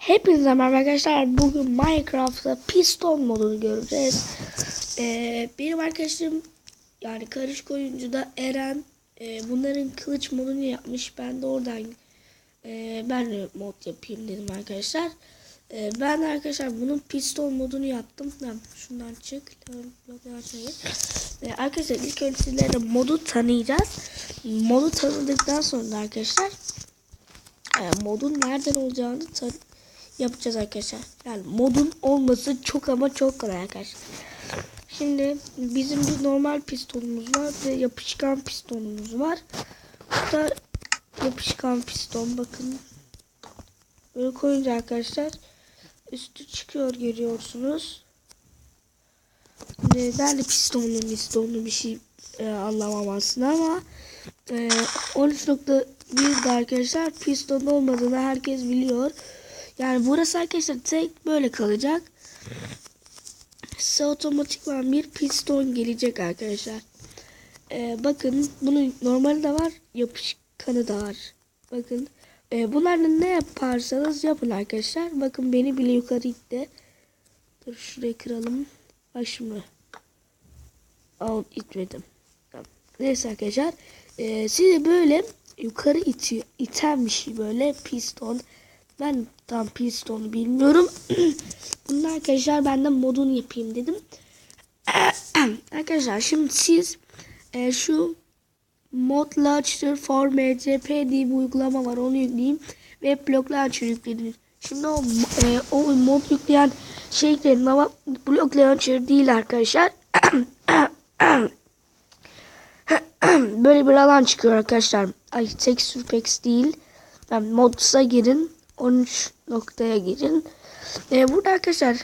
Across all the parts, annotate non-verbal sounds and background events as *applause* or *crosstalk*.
Hepinize merhaba arkadaşlar. Bugün Minecraft'ta piston modunu göreceğiz. Ee, benim arkadaşım yani karışık oyuncuda Eren e, bunların kılıç modunu yapmış. Ben de oradan e, ben de mod yapayım dedim arkadaşlar. E, ben de arkadaşlar bunun piston modunu yaptım. Ben şundan çık. E, arkadaşlar ilk önce sizlere modu tanıyacağız. Modu tanıdıktan sonra arkadaşlar e, modun nereden olacağını tan yapacağız arkadaşlar. Yani modun olması çok ama çok kolay arkadaşlar. Şimdi bizim bir normal pistonumuz var ve yapışkan pistonumuz var. Bu da yapışkan piston bakın. Böyle koyunca arkadaşlar üstü çıkıyor görüyorsunuz. Şimdi ben de pistonlu pistonlu bir şey e, anlamam aslında ama e, 13.1'de arkadaşlar piston olmadığını herkes biliyor. Yani burası arkadaşlar tek böyle kalacak. Size otomatikman bir piston gelecek arkadaşlar. Ee, bakın bunun normali de var, yapışkanı da var. Bakın e, bunlarla ne yaparsanız yapın arkadaşlar. Bakın beni bile yukarı itti. Dur şurayı kıralım. Bak şimdi. Al itmedim. Neyse arkadaşlar. E, sizi böyle yukarı itiyor, iten bir şey böyle piston. Ben tam pistonu bilmiyorum. *clears throat* Bunun arkadaşlar ben de modunu yapayım dedim. *clears throat* arkadaşlar şimdi siz e, şu mod launcher for mcp diye bir uygulama var onu yükleyeyim ve block launcher yükledim. Şimdi o, e, o mod yükleyen şey yükledim ama block launcher değil arkadaşlar. *clears throat* Böyle bir alan çıkıyor arkadaşlar. Ay texture packs değil. Ben mods'a girin. 13 noktaya girin. Ee, burada arkadaşlar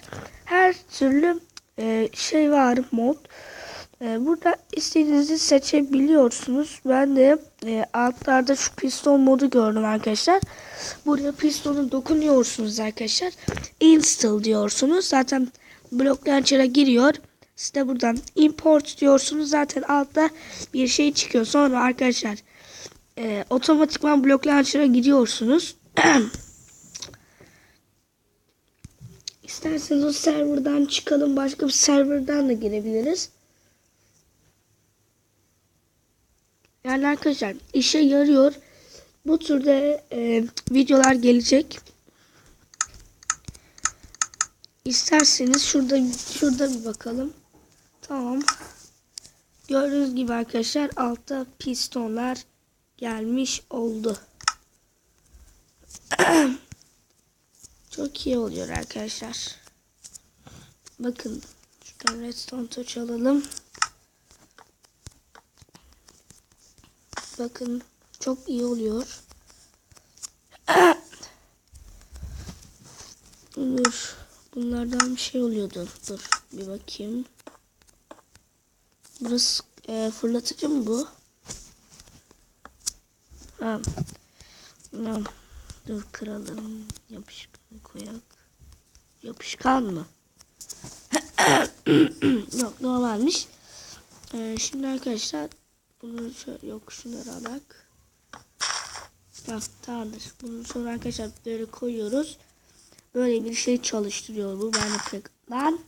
her türlü e, şey var mod. Ee, burada istediğinizi seçebiliyorsunuz. Ben de e, altlarda şu piston modu gördüm arkadaşlar. Buraya pistonu dokunuyorsunuz arkadaşlar. Install diyorsunuz. Zaten Block Launcher'a giriyor. Siz de buradan import diyorsunuz. Zaten altta bir şey çıkıyor. Sonra arkadaşlar e, otomatikman Block Launcher'a gidiyorsunuz. *clears throat* İsterseniz o serverdan çıkalım. Başka bir serverdan da girebiliriz. Yani arkadaşlar işe yarıyor. Bu türde e, videolar gelecek. İsterseniz şurada şurada bir bakalım. Tamam. Gördüğünüz gibi arkadaşlar altta pistonlar gelmiş oldu. *clears throat* Çok iyi oluyor arkadaşlar. Bakın şuradan redstone touch alalım. Bakın çok iyi oluyor. *coughs* Dur. Bunlardan bir şey oluyordu. Dur bir bakayım. Burası e, fırlatıcı mı bu? Ha. Tamam. Dur kıralım. Yapışkan koyak. Yapışkan mı? *coughs* yok normalmiş. Ee, şimdi arkadaşlar bunu şöyle yok şunları alak. Tamam tamamdır. Bunu sonra arkadaşlar böyle koyuyoruz. Böyle bir şey çalıştırıyor bu. Ben pek lan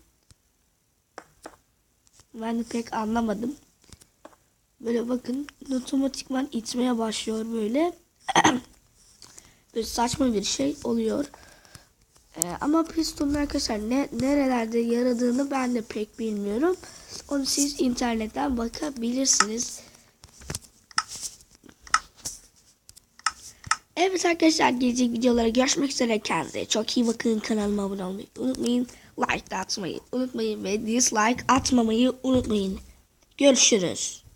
ben pek anlamadım. Böyle bakın otomatikman itmeye başlıyor böyle. *coughs* böyle saçma bir şey oluyor. Ee, ama pistonun arkadaşlar ne nerelerde yaradığını ben de pek bilmiyorum. Onu siz internetten bakabilirsiniz. Evet arkadaşlar gelecek videolara görüşmek üzere kendinize çok iyi bakın kanalıma abone olmayı unutmayın like atmayı unutmayın ve dislike atmamayı unutmayın görüşürüz.